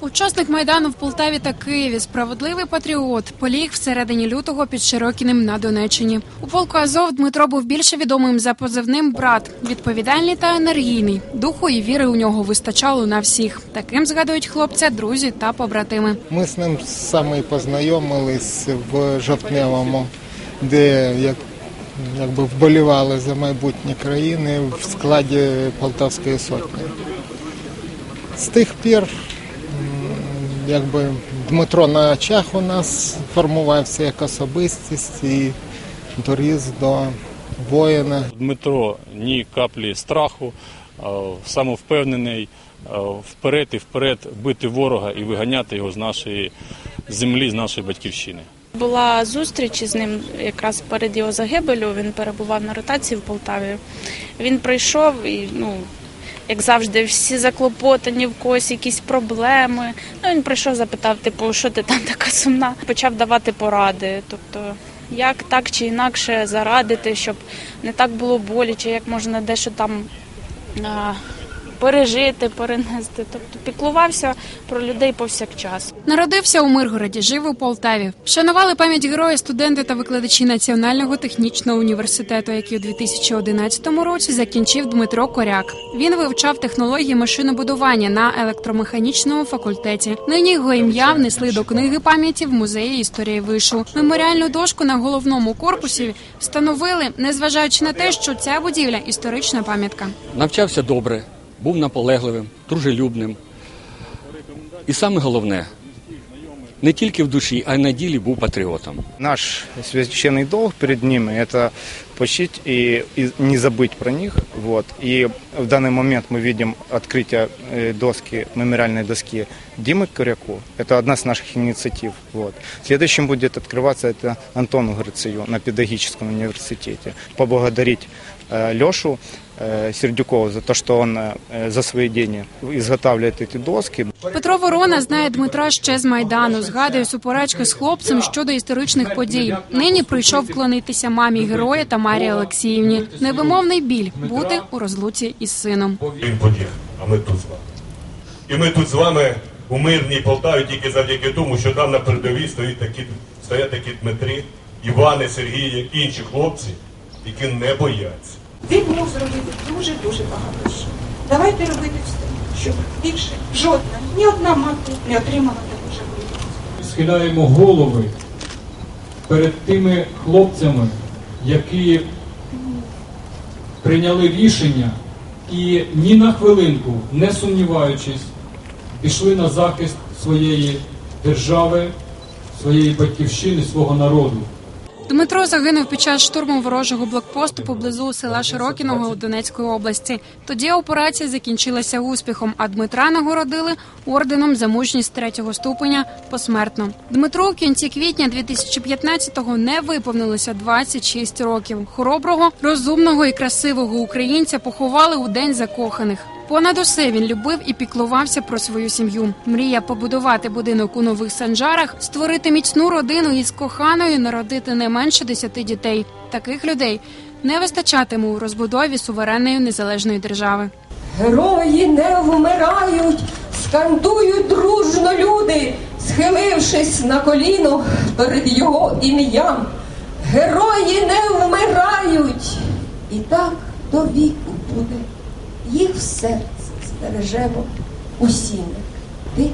Учасник майдану в Полтаві та Києві, справедливий патріот, поліг всередині лютого під Широкіним на Донеччині. У полку Азов Дмитро був більше відомим за позивним брат, відповідальний та енергійний. Духу і віри у нього вистачало на всіх. Таким згадують хлопця, друзі та побратими. Ми з ним саме познайомились в Жовтневому, де як, якби вболівали за майбутнє країни в складі Полтавської сотні. З тих пір якби Дмитро на очах у нас формувався як особистість і доріс до воїна. Дмитро ні каплі страху, самовпевнений, вперед і вперед бити ворога і виганяти його з нашої землі, з нашої батьківщини. Була зустріч із ним якраз перед його загибелю. Він перебував на ротації в Полтаві. Він прийшов і, ну, як завжди, всі заклопотані, в когось якісь проблеми. Ну, він прийшов, запитав, типу, що ти там така сумна? Почав давати поради. Тобто, як так чи інакше зарадити, щоб не так було боляче, як можна дещо там пережити, перенести. Тобто піклувався про людей повсякчас. Народився у Миргороді, жив у Полтаві. Вшанували пам'ять героя студенти та викладачі Національного технічного університету, який у 2011 році закінчив Дмитро Коряк. Він вивчав технології машинобудування на електромеханічному факультеті. Нині його ім'я внесли до книги пам'яті в музеї історії вишу. Меморіальну дошку на головному корпусі встановили, незважаючи на те, що ця будівля історична пам'ятка. навчався добре, був наполегливим, дружелюбним. І саме головне, не тільки в душі, а й на ділі був патріотом. Наш священный долг перед ними – это почтить и, и не забыть про них. Вот. И в данный момент мы видим открытие э, доски, мемориальной доски Димы Коряку. Это одна из наших инициатив. Вот. Следующим будет открываться это Антону Грицею на педагогическом университете. Поблагодарить э, Лешу э, Сердюкову за то, что он э, за свои деньги изготавливает эти доски. Петро Ворона знає Дмитра ще з майдану. Згадує суперечки з хлопцем щодо історичних подій. Нині прийшов вклонитися мамі героя Тамарі Олексіївні. Невимовний біль бути у розлуці із сином. Він подіг, а ми тут з вами. І ми тут з вами у мирній Полтаві тільки завдяки тому, що там на передовій стоять такі, стоять такі Дмитрі, Івани, Сергії, інші хлопці, які не бояться. Він мог зробити дуже-дуже багато що. Давайте робити все, щоб більше жодна, ні одна мати не отримала таку жахливу. схиляємо голови перед тими хлопцями, які прийняли рішення і ні на хвилинку, не сумніваючись, пішли на захист своєї держави, своєї батьківщини, свого народу. Дмитро загинув під час штурму ворожого блокпосту поблизу села Широкіного у Донецької області. Тоді операція закінчилася успіхом, а Дмитра нагородили орденом за мужність третього ступеня посмертно. Дмитру в кінці квітня 2015-го не виповнилося 26 років. Хороброго, розумного і красивого українця поховали у день закоханих. Понад усе він любив і піклувався про свою сім'ю. Мрія побудувати будинок у нових санжарах, створити міцну родину із коханою, народити не менше десяти дітей. Таких людей не вистачатиме у розбудові суверенної незалежної держави. Герої не вмирають, скандують дружно люди, схилившись на коліно перед його ім'ям. Герої не вмирають, і так до віку буде. Їх в серці збережемо усі ми, ти